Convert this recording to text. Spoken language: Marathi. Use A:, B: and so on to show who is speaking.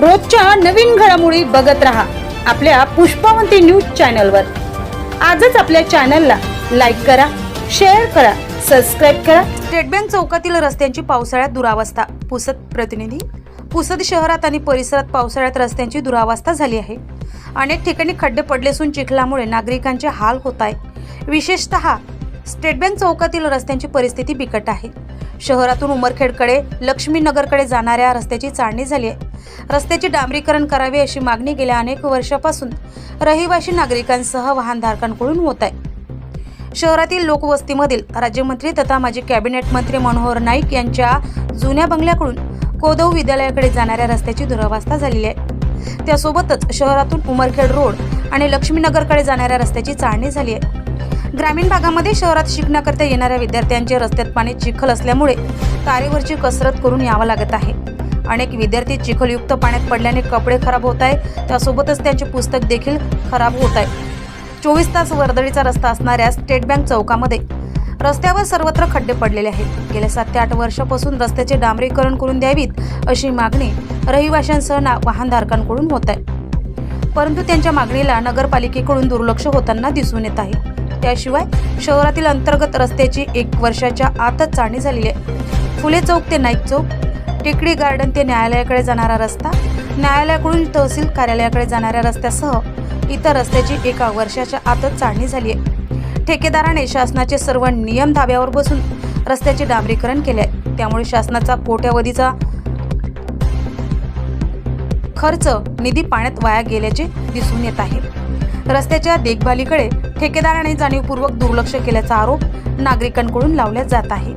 A: रोजच्या नवीन घडामोडी बघत रहा आपल्या पुष्पावंती न्यूज चॅनलवर. आजच आपल्या चॅनलला लाईक करा शेअर करा सबस्क्राईब करा. स्टेट बँक चौकातील रस्त्यांची पावसाळ्यात दुरावस्था. पुसद प्रतिनिधी पुसद शहरात आणि परिसरात पावसाळ्यात रस्त्यांची दुरावस्था झाली आहे. अनेक ठिकाणी खड्डे पडले असून चिखलामुळे नागरिकांचे हाल होत आहे विशेषतः स्टेट बँक चौकातील रस्त्यांची परिस्थिती बिकट आहे. शहरातून उमरखेडकडे लक्ष्मीनगरकडे जाणाऱ्या रस्त्याची चाळणी झाली आहे रस्त्याचे डांबरीकरण करावे अशी मागणी गेल्या अनेक वर्षापासून रहिवासी नागरिकांसह वाहनधारकांकडून होत आहे. शहरातील लोकवस्तीमधील राज्यमंत्री तथा माजी कॅबिनेट मंत्री मनोहर नाईक यांच्या जुन्या बंगल्याकडून कोदव विद्यालयाकडे जाणाऱ्या रस्त्याची दुरावस्था झालेली आहे. त्यासोबतच शहरातून उमरखेड रोड आणि लक्ष्मीनगरकडे जाणाऱ्या रस्त्याची चाळणी झाली आहे. ग्रामीण भागामध्ये शहरात शिकण्याकरता येणाऱ्या विद्यार्थ्यांचे रस्त्यात पाणी चिखल असल्यामुळे तारेवरची कसरत करून यावं लागत आहे. अनेक विद्यार्थी चिखलयुक्त पाण्यात पडल्याने कपडे खराब होत आहे त्यासोबतच त्यांचे पुस्तक देखील खराब होत आहे. चोवीस तास वर्दळीचा रस्ता असणाऱ्या स्टेट बँक चौकामध्ये रस्त्यावर सर्वत्र खड्डे पडलेले आहेत. गेल्या सात ते आठ वर्षापासून रस्त्याचे डांबरीकरण करून द्यावीत अशी मागणी रहिवाशांसह ना वाहनधारकांकडून होत आहे. परंतु त्यांच्या मागणीला नगरपालिकेकडून दुर्लक्ष होताना दिसून येत आहे. त्याशिवाय शहरातील अंतर्गत रस्त्याची एक वर्षाच्या आतच चाळणी झालेली आहे. फुले चौक ते नाईक चौक टेकडी गार्डन ते न्यायालयाकडे जाणारा रस्ता न्यायालयाकडून तहसील कार्यालयाकडे जाणाऱ्या रस्त्यासह इतर रस्त्याची एका वर्षाच्या आतच चाळणी झाली आहे. ठेकेदाराने शासनाचे सर्व नियम धाब्यावर बसून रस्त्याचे डांबरीकरण केले आहे. त्यामुळे शासनाचा कोट्यावधीचा खर्च निधी पाण्यात वाया गेल्याचे दिसून येत आहे. रस्त्याच्या देखभालीकडे ठेकेदाराने जाणीवपूर्वक दुर्लक्ष केल्याचा आरोप नागरिकांकडून लावला जात आहे.